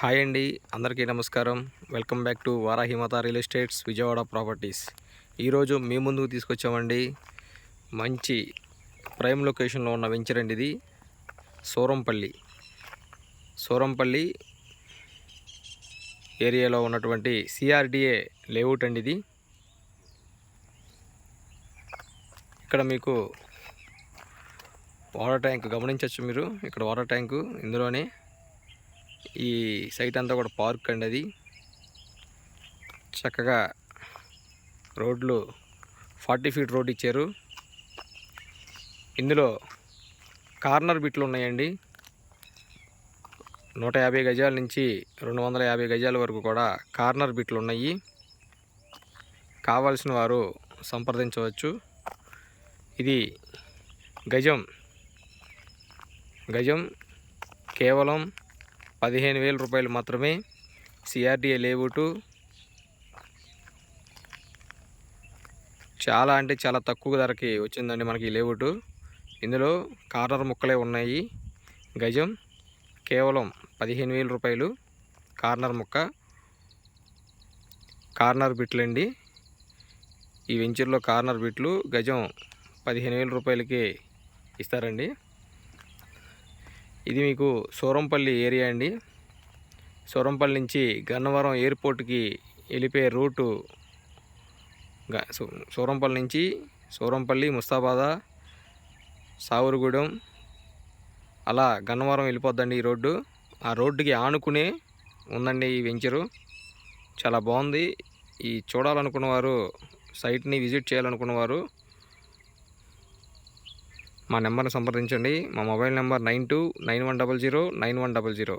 Hi అండి అందరికీ నమస్కారం. Welcome back to Varahimata real estates Vijayawada properties. ఈరోజు మీ ముందుకు తీసుకొచ్చామండి. మంచి ప్రైమ్ లొకేషన్లో ఉన్న వెంచర్ అండి ఇది. సూరంపల్లి. సూరంపల్లి ఏరియాలో ఉన్నటువంటి సిఆర్డిఏ లేఅవుట్ అండి ఇది. ఇక్కడ మీకు వాటర్ ట్యాంక్ గమనించవచ్చు మీరు. ఇక్కడ వాటర్ ట్యాంకు ఇందులోనే ఈ సైట్ అంతా కూడా పార్క్ అండి అది. చక్కగా రోడ్లు ఫార్టీ ఫీట్ రోడ్ ఇచ్చారు. ఇందులో కార్నర్ బిట్లు ఉన్నాయండి. నూట యాభై గజాల నుంచి రెండు వందల యాభై గజాల వరకు కూడా కార్నర్ బిట్లు ఉన్నాయి. కావాల్సిన వారు సంప్రదించవచ్చు. ఇది గజం. గజం కేవలం పదిహేను వేల రూపాయలు మాత్రమే సిఆర్డిఏ లేవుటు చాలా అంటే చాలా తక్కువ ధరకి వచ్చిందండి మనకి ఈ లేవుటు ఇందులో కార్నర్ ముక్కలే ఉన్నాయి. గజం కేవలం పదిహేను వేల రూపాయలు కార్నర్ ముక్క కార్నర్ బిట్లండి ఈ వెంచర్లో కార్నర్ బిట్లు గజం పదిహేను వేల రూపాయలకి ఇస్తారండి. ఇది మీకు సూరంపల్లి ఏరియా అండి. సూరంపల్లి నుంచి గన్నవరం ఎయిర్పోర్ట్కి వెళ్ళిపోయే రూటు సూరంపల్లి నుంచి సూరంపల్లి ముస్తాబాద సావురుగూడెం అలా గన్నవరం వెళ్ళిపోద్దండి ఈ రోడ్డు. ఆ రోడ్డుకి ఆనుకునే ఉందండి ఈ వెంచరు. చాలా బాగుంది. ఈ చూడాలనుకున్న వారు సైట్ని విజిట్ చేయాలనుకున్నవారు మా నెంబర్ని సంప్రదించండి. మా mobile number nine two nine one double zero nine one double zero.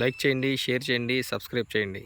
Like చేయండి షేర్ చేయండి సబ్స్క్రైబ్ చేయండి.